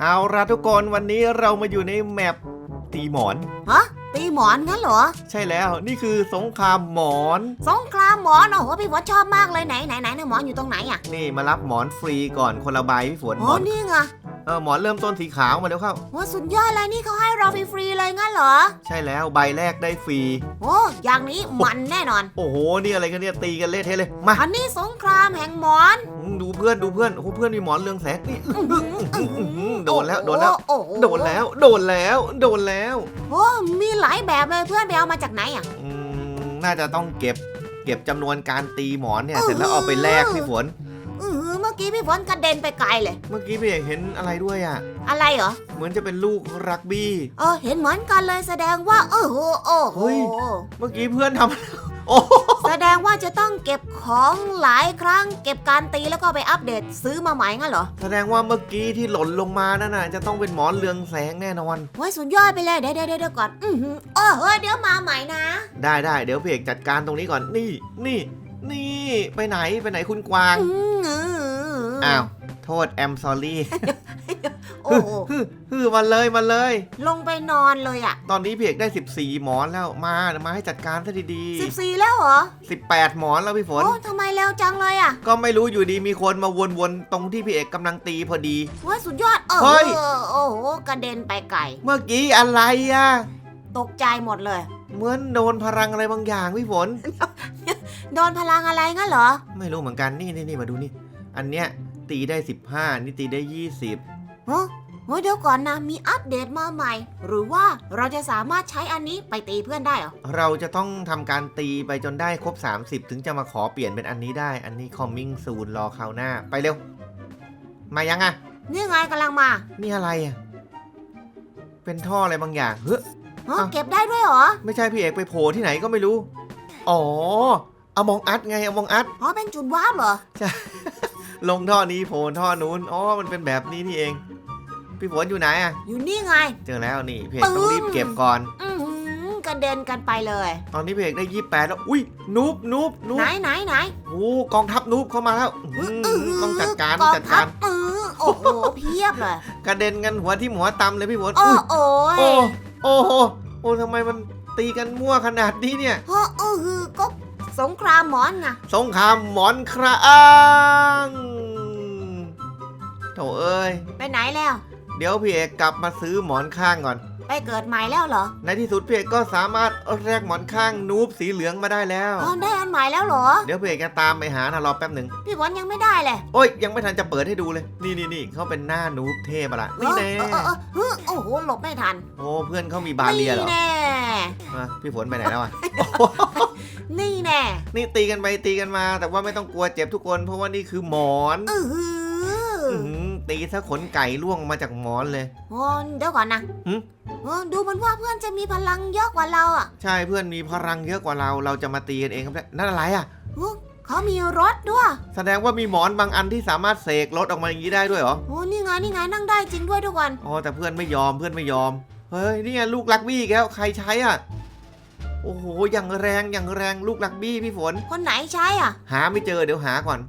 เอาละทุกคนวันนี้เรามาอยู่ในแมปตีหมอน ฮะตีหมอนงั้นเหรอ ใช่แล้วนี่คือสงครามหมอน สงครามหมอนโอ้โหพี่ฝนชอบมากเลยไหนไหนไหนนะหมอนอยู่ตรงไหนอะนี่มารับหมอนฟรีก่อนคนละใบพี่ฝนหอ๋มออนนี่ไง เออหมอนเริ่มต้นสีขาวมาแล้วเข้าว่าสุดยอดเลยนี่เขาให้เราฟรีๆเลยงั้นเหรอ ใช่แล้วใบแรกได้ฟรี โอ้อย่างนี้มันแน่นอน โอ้โหนี่อะไรกันเนี่ยตีกันเละเทะเลย มาอันนี้สงครามแห่งหมอนอืมดูเพื่อนดูเพื่อนโอ้โหเพื่อนมีหมอนเรืองแสงนี่อื้อหืออื้อหือโดนแล้วโดนแล้วโอ้โหโดนแล้ว โดนแล้ว โดนแล้ว โอ้มีหลายแบบเลยเพื่อนไปเอามาจากไหนอะ อืมน่าจะต้องเก็บ เก็บจำนวนการตีหมอนเนี่ยอื้อเสร็จแล้วเอาไปแลกพี่ฝนอือหือเมื่อกี้พี่ฝนกระเด็นไปไกลเลย เมื่อกี้พี่เอกเห็นอะไรด้วยอะ อะไรเหรอ เหมือนจะเป็นลูกรักบี้ เออเห็นเหมือนกันเลยแสดงว่าโอ้โหโอ้โหเฮ้ย เมื่อกี้เพื่อนทำ โอ้โหแสดงว่าจะต้องเก็บของหลายครั้ง เก็บการตีแล้วก็ไปอัปเดตซื้อมาใหม่งั้นเหรอแสดงว่าเมื่อกี้ที่หล่นลงมานั่นน่ะจะต้องเป็นหมอนเรืองแสงแน่นอนไว้สุดยอดไปเลยเดี๋ยวเดี๋ยวเดี๋ยวก่อนอือหือโอ้เฮ้ยเดี๋ยวมาใหม่นะ ได้ได้เดี๋ยวพี่เอกจัดการตรงนี้ก่อน นี่นี่ นี่ ไปไหนไปไหนคุณกวาง อืมอืม อ้าว โทษแอมซอรี่โอ้โหฮึฮึมาเลยมาเลย ลงไปนอนเลยอะ ตอนนี้พี่เอกได้ 14 หมอนแล้วมามาให้จัดการซะดีสิบสี่แล้วเหรอ ๆ18 หมอนแล้วพี่ฝน โอ้ทำไมเร็วจังเลยอะก็ไม่รู้อยู่ดีมีคนมาวนๆ ตรงที่พี่เอกกำลังตีพอดีไว้สุดยอดเออเฮ้ยโอ้โหกระเด็นไปไกลเมื่อกี้อะไรอะตกใจหมดเลย เหมือนโดนพลังอะไรบางอย่างพี่ฝน โดนพลังอะไรงั้นเหรอ ไม่รู้เหมือนกันนี่นี่นี่มาดูนี่ อันเนี้ย ตีได้ 15 นี่ตีได้ 20ฮะเฮ้ยเดี๋ยวก่อนนะ มีอัปเดตมาใหม่ หรือว่าเราจะสามารถใช้อันนี้ไปตีเพื่อนได้เหรอ เราจะต้องทำการตีไปจนได้ครบ 30 ถึงจะมาขอเปลี่ยนเป็นอันนี้ได้ อันนี้ coming soon รอคราวหน้า ไปเร็ว มายังอะนี่ไงกำลังมานี่อะไรอะเป็นท่ออะไรบางอย่าง เฮ้ย ฮะอ้าว เก็บได้ด้วยเหรอ ไม่ใช่พี่เอกไปโผล่ที่ไหนก็ไม่รู้ อ๋ออมองอัดไงอมองอัด อ๋อ เป็นจุดวาร์ปเหรอ ลงท่อนี้โผล่ท่อนู้นอ๋อมันเป็นแบบนี้นี่เอง พี่ฝนอยู่ไหนอะอยู่นี่ไง เจอแล้วนี่พี่เอกต้องรีบเก็บก่อน อือหือกระเด็นกันไปเลย ตอนนี้พี่เอกได้ยี่แปดแล้วอุ้ยนูบนูบนูไหนบไหนไหนโอ้กองทัพนูบเข้ามาแล้วอื้อหือต้องจัดการกองจัดทักาพรมือโอ้โหเพียบเลย กระเด็นกันหัวที่หัวตำเลยพี่ฝนโอ้อุ้ยโอ้ยโอ้โอ้โหโอ้ทำไมมันตีกันมั่วขนาดนี้เนี่ยฮะอือหือก็ สงครามหมอนไงสงครามหมอนครางโถเอ้ย ไปไหนแล้ว เดี๋ยวพี่เอกกลับมาซื้อหมอนข้างก่อน ไปเกิดใหม่แล้วเหรอ ในที่สุดพี่เอกก็สามารถแลกหมอนข้างนูบสีเหลืองมาได้แล้วอ๋อได้อันใหม่แล้วเหรอ เดี๋ยวพี่เอกจะตามไปหานะรอแป๊บหนึ่งพี่ฝนยังไม่ได้เลย โอ้ยยังไม่ทันจะเปิดให้ดูเลย นี่นี่นี่เขาเป็นหน้านูบเทพอะล่ะนี่แน่เออเออเออเออโอ้โหหลบไม่ทัน โอ้เพื่อนเขามีบาเรียเหรอนี่แน่อะพี่ฝนไปไหนแล้วอะ นี่แน่นี่ตีกันไปตีกันมา แต่ว่าไม่ต้องกลัวเจ็บทุกคน เพราะว่านี่คือหมอนอือหืออื้อหือตีซะขนไก่ล่วงมาจากหมอนเลยโอ้เดี๋ยวก่อนนะหึเออดูเหมันว่าเพื่อนจะมีพลังเยอะกว่าเราอะ ใช่เพื่อนมีพลังเยอะกว่าเรา เราจะมาตีกันเองครับเนี่ยนั่นอะไรอะเฮ้ยเขามีรถด้วย แสดงว่ามีหมอนบางอันที่สามารถเสกรถออกมาอย่างนี้ได้ด้วยเหรอโอ้นี่ไงนี่ไงนั่งได้จริงด้วยทุกคนอ๋อแต่เพื่อนไม่ยอมเพื่อนไม่ยอม เฮ้ยนี่ไงลูกลักบี้อีกแล้วใครใช้อะ โอ้โห อย่างแรงอย่างแรงลูกลักบี้พี่ฝน คนไหนใช้อะ หาไม่เจอเดี๋ยวหาก่อน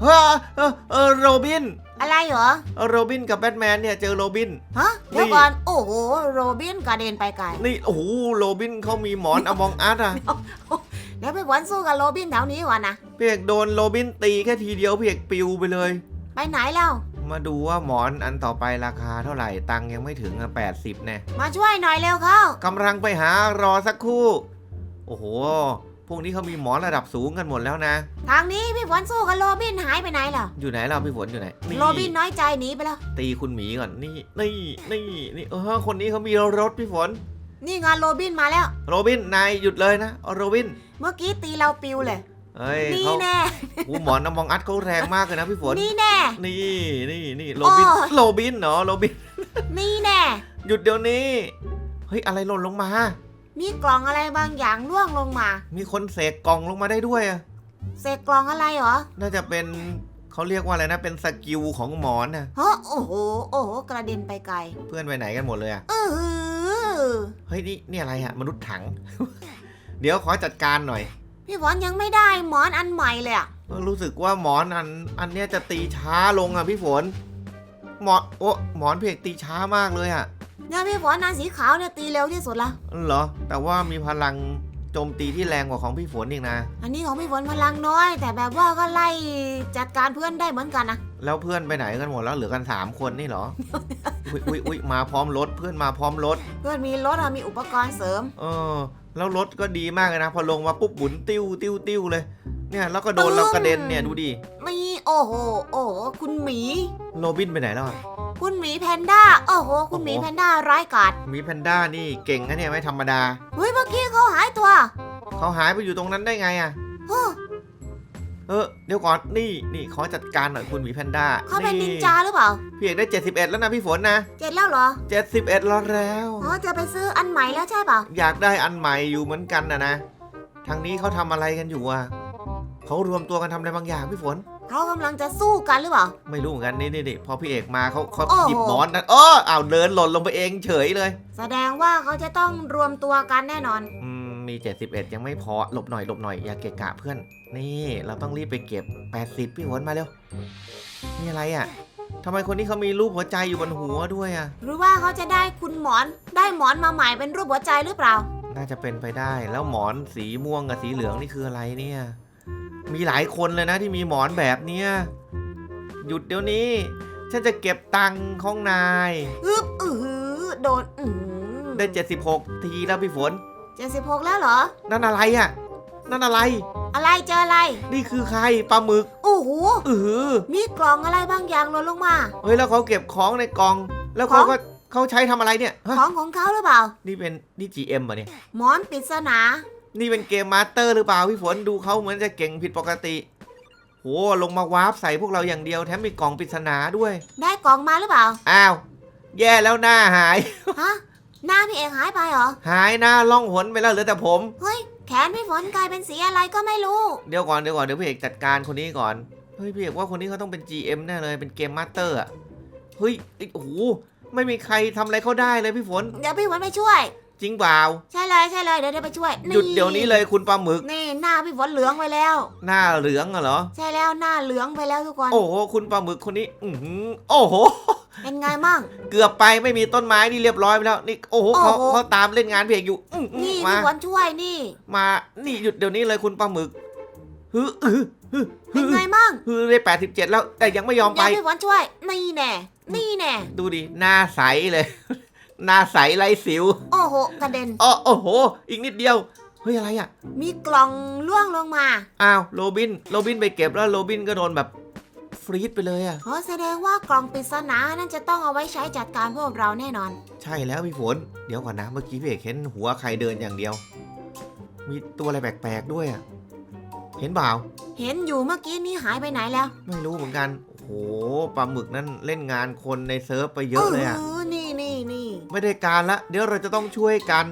เฮ้อเออเออโรบิน อะไรเหรอเออโรบินกับแบทแมนเนี่ยเจอโรบิน ฮะ เดี๋ยวก่อน โอ้โห โรบินกระเด็นไปไกล นี่ โอ้โห โรบินเขามีหมอนอมองอาร์ตอะเดี๋ยวไปหวันสู้กับโรบินแถวนี้ก่อนนะพี่เอกโดนโรบินตีแค่ทีเดียวพี่เอกปิวไปเลย ไปไหนแล้ว มาดูว่าหมอนอันต่อไปราคาเท่าไหร่ ตังค์ยังไม่ถึงอะแปดสิบแน่มาช่วยหน่อยเร็วเข้ากำลังไปหารอสักครู่โอ้โห พวกนี้เขามีหมอนระดับสูงกันหมดแล้วนะ ทางนี้พี่ฝนสู้กับโรบินหายไปไหนแล้วอยู่ไหนเราพี่ฝนอยู่ไหนนี่โรบินน้อยใจหนีไปแล้ว ตีคุณหมีก่อนนี่นี่นี่นี่เออคนนี้เขามีรถพี่ฝน นี่ไงานโรบินมาแล้ว โรบินนายหยุดเลยนะโรบินเมื่อกี้ตีเราปิวเลย เฮ้ยนี่เขาแน่ หูหมอนน้ำมองอัดเขาแรงมากเลยนะพี่ฝน นี่แน่ นี่นี่นี่โรบินโอ้ย โรบินเนาะโรบิน นี่แน่ หยุดเดี๋ยวนี้ เฮ้ย อะไรหล่นลงมา มีกล่องอะไรบางอย่างร่วงลงมามีคนเสกกล่องลงมาได้ด้วยอะเศษกล่องอะไรเหรอน่าจะเป็นเขาเรียกว่าอะไรนะ เป็นสกิลของหมอนนะฮะโอ้โห โอ้โห กระเด็นไปไกลเพื่อนไปไหนกันหมดเลยอะอือหือเฮ้ยนี่นี่อะไรอะมนุษย์ถัง เดี๋ยวขอจัดการหน่อยพี่ฝนยังไม่ได้หมอนอันใหม่เลยอะรู้สึกว่าหมอนอันอันเนี้ยจะตีช้าลงอะพี่ฝน หมอนโอ้หมอนเพกตีช้ามากเลยอะ เนี่ยพี่ฝนนาสีขาวเนี่ยตีเร็วที่สุดละ เหรอ แต่ว่ามีพลังโจมตีที่แรงกว่าของพี่ฝนอีกนะ อันนี้ของพี่ฝนพลังน้อย แต่แบบว่าก็ไล่จัดการเพื่อนได้เหมือนกันนะ แล้วเพื่อนไปไหนกันหมดแล้วเหลือกันสามคนนี่เหรอ อุ้ยอุ้ยอุ้ยมาพร้อมรถเพื่อนมาพร้อมรถ เพื่อนมีรถอะมีอุปกรณ์เสริม เออ แล้วรถก็ดีมากเลยนะ พอลงมาปุ๊บหมุนติ้วติ้วติ้วเลย เนี่ยแล้วก็โดนปึ้งเรากระเด็นเนี่ยดูดินี่โอ้โหโอ้โหคุณหมีโรบินไปไหนแล้วอะคุณหมีแพนด้าโอ้โห คุณหมีโอ้โหแพนด้าร้ายกาจหมีแพนด้านี่เก่งนะเนี่ยไม่ธรรมดาเฮ้ยเมื่อกี้เขาหายตัวเขาหายไปอยู่ตรงนั้นได้ไงอะเฮ้อเออเดี๋ยวก่อนนี่นี่ขอจัดการหน่อยคุณหมีแพนด้าเขาเป็นนินจาหรือเปล่าพี่เอกได้ 71 แล้วนะพี่ฝนนะเจ็ดแล้วเหรอ 71แล้วแล้วอ๋อจะไปซื้ออันใหม่แล้วใช่เปล่าอยากได้อันใหม่อยู่เหมือนกันนะนะทางนี้เขาทำอะไรกันอยู่อะ เขารวมตัวกันทำอะไรบางอย่างพี่ฝน เขากำลังจะสู้กันหรือเปล่า ไม่รู้เหมือนกันนี่นี่นี่พอพี่เอกมาเขาเขาโอ้โห หยิบบอลนะเอออ้าวเดินหล่นลงไปเองเฉยเลย แสดงว่าเขาจะต้องรวมตัวกันแน่นอน อืมมี 71 ยังไม่พอหลบหน่อยหลบหน่อยอย่าเกะกะเพื่อน นี่เราต้องรีบไปเก็บ 80 พี่ฝนมาเร็วนี่อะไรอะทำไมคนนี้เขามีรูปหัวใจอยู่บนหัวด้วยอะหรือว่าเขาจะได้คุณหมอนได้หมอนมาใหม่เป็นรูปหัวใจหรือเปล่า น่าจะเป็นไปได้แล้วหมอนสีม่วงกับสีเหลืองนี่คืออะไรเนี่ย มีหลายคนเลยนะที่มีหมอนแบบเนี้ยหยุดเดี๋ยวนี้ ฉันจะเก็บตังค์ของนายอึบอือหือโดนอือได้ 76 ทีแล้วพี่ฝน เจ็ดสิบหกแล้วเหรอ นั่นอะไรอะนั่นอะไร อะไรเจออะไรนี่คือใครปลาหมึกโอ้โหอือหือมีกล่องอะไรบางอย่างหล่นลงมา เฮ้ยแล้วเขาเก็บของในกล่อง แล้วเขาของก็เขาใช้ทำอะไรเนี่ยฮะของของเขาหรือเปล่า นี่เป็นนี่ GM อะเนี่ย หมอนปริศนา นี่เป็นเกมมาสเตอร์หรือเปล่าพี่ฝนดูเขาเหมือนจะเก่งผิดปกติโหลงมาวาร์ปใส่พวกเราอย่างเดียวแถมมีกล่องปริศนาด้วย ได้กล่องมาหรือเปล่า อ้าว แย่แล้วหน้าหาย ฮะ หน้าพี่เอกหายไปเหรอ หายหน้าล่องหนไปแล้วเหลือแต่ผม เฮ้ย แขนพี่ฝนกลายเป็นสีอะไรก็ไม่รู้ เดี๋ยวก่อนเดี๋ยวก่อนเดี๋ยวพี่เอกจัดการคนนี้ก่อน เฮ้ยพี่เอกว่าคนนี้เขาต้องเป็น GM แน่เลยเป็นเกมมาสเตอร์อะเฮ้ยไอ้โอ้โหไม่มีใครทำอะไรเขาได้เลยพี่ฝน เดี๋ยวพี่ฝนไปช่วย จริงเปล่าใช่เลยใช่เลยเดี๋ยวเดี๋ยวไปช่วยหยุดเดี๋ยวนี้เลยคุณปลาหมึก นี่หน้าพี่ฝนเหลืองไปแล้ว หน้าเหลืองอะเหรอ ใช่แล้วหน้าเหลืองไปแล้วทุกคน โอ้โหคุณปลาหมึกคนนี้ อือหือโอ้โห เป็นไงมั่ง เกือบไปไม่มีต้นไม้นี่เรียบร้อยไปแล้วนี่โอ้โหเขาโอ้โห เขาตามเล่นงานเพลงอยู่อื้อหือนี่มาพี่ฝนช่วยนี่ มานี่หยุดเดี๋ยวนี้เลยคุณปลาหมึกฮึฮึฮึฮึเป็นไงมั่งฮึได้แปดสิบเจ็ดแล้วแต่ยังไม่ยอมเดี๋ไปยวพี่ฝนช่วย นี่แน่นี่แน่ดูดิหน้าใสเลย หน้าใสไรสิวโอ้โหกระเด็นอ้อโอ้โห อีกนิดเดียว เฮ้ยอะไรอะ มีกล่องล่วงลงมาอ้าวโรบิน โรบินไปเก็บแล้วโรบินก็โดนแบบฟรีดไปเลยอะเพราะแสดงว่ากล่องปริศนานั่นจะต้องเอาไว้ใช้จัดการพวกเราแน่นอน ใช่แล้วพี่ฝน เดี๋ยวก่อนนะเมื่อกี้พี่เอกเห็นหัวใครเดินอย่างเดียว มีตัวอะไรแปลกๆด้วยอะ เห็นเปล่า เห็นอยู่เมื่อกี้นี่หายไปไหนแล้วไม่รู้เหมือนกัน โอ้โหปลาหมึกนั่นเล่นงานคนในเซิร์ฟไปเยอะเลยอะนี่นี่นี่ ไม่ได้การละ เดี๋ยวเราจะต้องช่วยกัน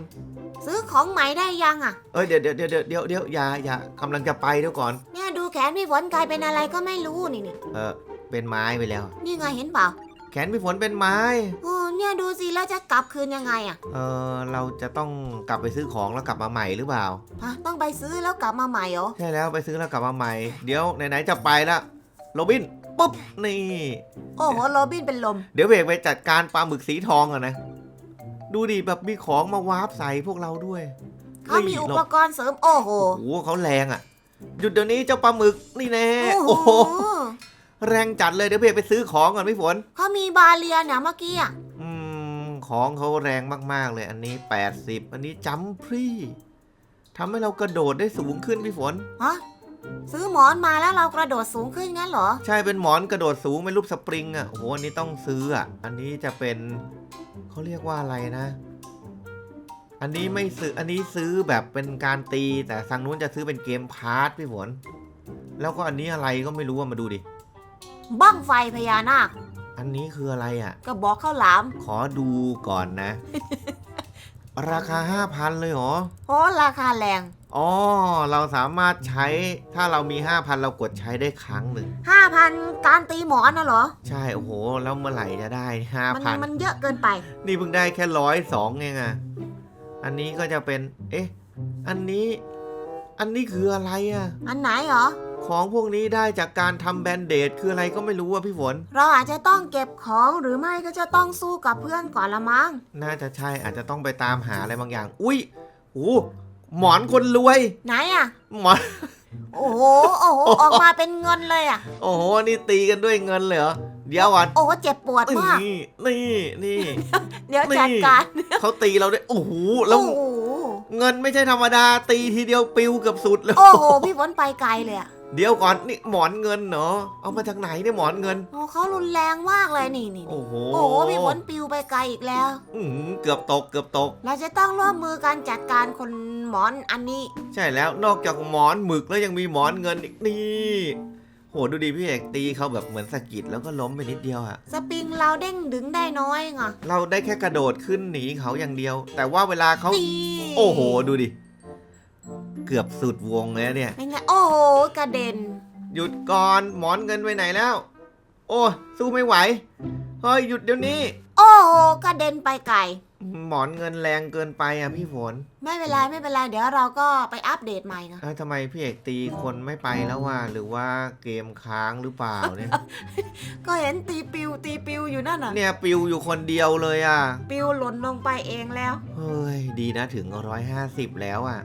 ซื้อของใหม่ได้ยังอะ เอ้ยเดี๋ยวเดี๋ยวเดี๋ยวเดี๋ยวเดี๋ยวเดี๋ยวอย่าอย่ากำลังจะไปเดี๋ยวก่อน เนี่ยดูแขนพี่ฝนกลายเป็นอะไรก็ไม่รู้นี่นี่เออเป็นไม้ไปแล้ว นี่ไงเห็นเปล่า แขนพี่ฝนเป็นไม้โอ้เนี่ยดูสิแล้วจะกลับคืนยังไงอะ เออเราจะต้องกลับไปซื้อของแล้วกลับมาใหม่หรือเปล่าฮะต้องไปซื้อแล้วกลับมาใหม่เหรอ ใช่แล้วไปซื้อแล้วกลับมาใหม่ เดี๋ยวไหนๆจะไปละโรบินปุ๊บนี่ โอ้โหโรบินเป็นลม เดี๋ยวเบรกไปจัดการปลาหมึกสีทองก่อนนะ ดูดิแบบมีของมาวาร์ปใส่พวกเราด้วยเขามีอุปกรณ์เสริมโอ้โหโอ้โหเขาแรงอะหยุดเดี๋ยวนี้เจ้าปลาหมึกนี่แน่โอ้โอ้โหโหแรงจัดเลยเดี๋ยวเบรกไปซื้อของก่อนพี่ฝนเขามีบาเลียเนี่ยเมื่อกี้อะอืมของเขาแรงมากๆเลย อันนี้ 80 อันนี้จัมพรีทำให้เรากระโดดได้สูงขึ้นพี่ฝนฮะซื้อหมอนมาแล้วเรากระโดดสูงขึ้นงั้นเหรอ ใช่เป็นหมอนกระโดดสูงเป็นรูปสปริงอะโอ้โหอันนี้ต้องซื้ออะอันนี้จะเป็น เขาเรียกว่าอะไรนะ อันนี้ไม่ซื้อ อันนี้ซื้อแบบเป็นการตี แต่ทางนู้นจะซื้อเป็นเกมพาร์ทพี่ฝนแล้วก็อันนี้อะไรก็ไม่รู้ว่ามาดูดิ บ้างไฟพญานาค อันนี้คืออะไรอะกระบอกข้าวหลาม ขอดูก่อนนะ ราคา 5,000 เลยเหรอโอ้ราคาแรง อ๋อ เราสามารถใช้ถ้าเรามี 5,000 เรากดใช้ได้ครั้งหนึ่ง 5,000 การตีหมอนน่ะเหรอ ใช่ โอ้โห แล้วเมื่อไหร่จะได้ มัน5,000 มันเยอะเกินไป นี่เพิ่งได้แค่ร้อยสองเองอะอันนี้ก็จะเป็น เอ๊ะ อันนี้ อันนี้คืออะไรอะ อันไหนเหรอ ของพวกนี้ได้จากการทำแบนเดดคืออะไรก็ไม่รู้อะพี่ฝน เราอาจจะต้องเก็บของหรือไม่ก็จะต้องสู้กับเพื่อนก่อนละมั้ง น่าจะใช่อาจจะต้องไปตามหาอะไรบางอย่าง อุ้ยโอ้หมอนคนรวย ไหนอะ หมอน โอ้โห โอ้โห ออกมาเป็นเงินเลยอะ โอ้โห นี่ตีกันด้วยเงินเลยเหรอ เดี๋ยวก่อนโอ้โห เจ็บปวดมาก นี่ นี่ นี่ เดี๋ยวนี่จัดการเขาตีเราด้วย โอ้โห แล้วโอ้โหเงินไม่ใช่ธรรมดา ตีทีเดียวปิวเกือบสุดเลย โอ้โห พี่ฝนไปไกลเลยอะ เดี๋ยวก่อนนี่หมอนเงินเหรอเอามาจากไหนเนี่ยหมอนเงิน โอ้เขารุนแรงมากเลยนี่นี่นี่โอ้โหโอ้โหพี่ฝนปิวไปไกลอีกแล้ว อื้อหือเกือบตกเกือบตก เราจะต้องร่วมมือกันจัดการคนหมอนอันนี้ ใช่แล้วนอกจากหมอนหมึกแล้วยังมีหมอนเงินอีกนี่โหดูดิพี่เอกตีเขาแบบเหมือนสะกิดแล้วก็ล้มไปนิดเดียวอะสปริงเราเด้งดึงได้น้อยไงเราได้แค่กระโดดขึ้นหนีเขาอย่างเดียว แต่ว่าเวลาเขานี่โอ้โหดูดิ เกือบสุดวงแล้วเนี่ย เป็นไงโอ้โหกระเด็น หยุดก่อนหมอนเงินไปไหนแล้ว โอ้สู้ไม่ไหวเฮ้ยหยุดเดี๋ยวนี้ โอ้โหกระเด็นไปไกล หมอนเงินแรงเกินไปอะพี่ฝนไม่เป็นไรไม่เป็นไรเดี๋ยวเราก็ไปอัปเดตใหม่ไงเอ้าทำไมพี่เอกตีคนไม่ไปแล้วว่า หรือว่าเกมค้างหรือเปล่าเนี่ย ก็เห็นตีปิวตีปิวอยู่นั่นน่ะ เนี่ยปิวอยู่คนเดียวเลยอะ ปิวหล่นลงไปเองแล้ว เฮ้ยดีนะถึง 150 แล้วอะ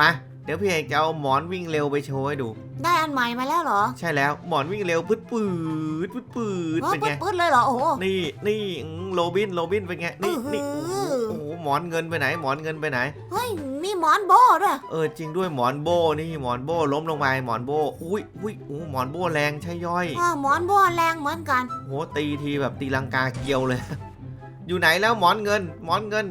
มา เดี๋ยวพี่เอกจะเอาหมอนวิ่งเร็วไปโชว์ให้ดู ได้อันใหม่มาแล้วเหรอใช่แล้วหมอนวิ่งเร็วปืดปืดปืดปืดโอ้เป็นปึ๊ไงดปึ๊ดเลยเหรอโอ้โห นี่นี่อืมโรบินโรบินเป็นไงนี่นี่อื้อหือโอ้โหหมอนเงินไปไหน หมอนเงินไปไหน เฮ้ยมีหมอนโบด้วยเออจริงด้วยหมอนโบนี่หมอนโบล้มลงไปหมอนโบอุ้ยอุ้ยโอ้หมอนโบแรงใช่ย่อยอ๋อหมอนโบแรงเหมือนกัน โหตีทีแบบตีลังกาเกลียวเลย อยู่ไหนแล้วหมอนเงิน หมอนเงิน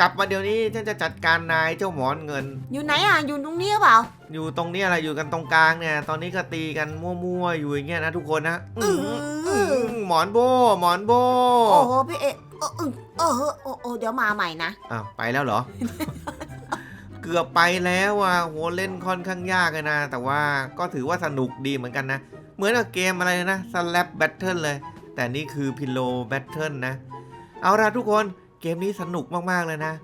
กลับมาเดี๋ยวนี้ฉันจะจัดการนายเจ้าหมอนเงิน อยู่ไหนอะ อยู่ตรงนี้หรือเปล่า อยู่ตรงนี้อะไรอยู่กันตรงกลางเนี่ย ตอนนี้ก็ตีกันมั่วๆอยู่อย่างเงี้ยนะทุกคนนะอื้อื้ออหือหือหมอนโบหมอนโบโอ้โหพี่เอะเอออึ้งเออเออโอ้โอ้เดี๋ยวมาใหม่นะ อ้าวไปแล้วเหรอ เกือบไปแล้วอะโหเล่นค่อนข้างยากเลยนะ แต่ว่าก็ถือว่าสนุกดีเหมือนกันนะ เหมือนกับเกมอะไรนะ slap battle เลย แต่นี่คือ pillow battle นะ เอาล่ะทุกคน เกมนี้สนุกมาก ๆ เลยนะ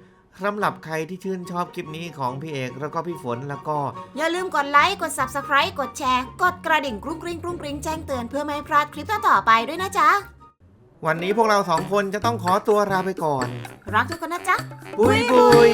สำหรับใครที่ชื่นชอบคลิปนี้ของพี่เอกแล้วก็พี่ฝนแล้วก็ อย่าลืมกดไลค์ กด subscribe กดแชร์ กดกระดิ่งกรุ้งกริ้งกรุ้งกริ้งแจ้งเตือนเพื่อไม่ให้พลาดคลิปต่อๆไปด้วยนะจ๊ะ วันนี้พวกเราสองคนจะต้องขอตัวลาไปก่อน รักทุกคนนะจ๊ะบุยบุย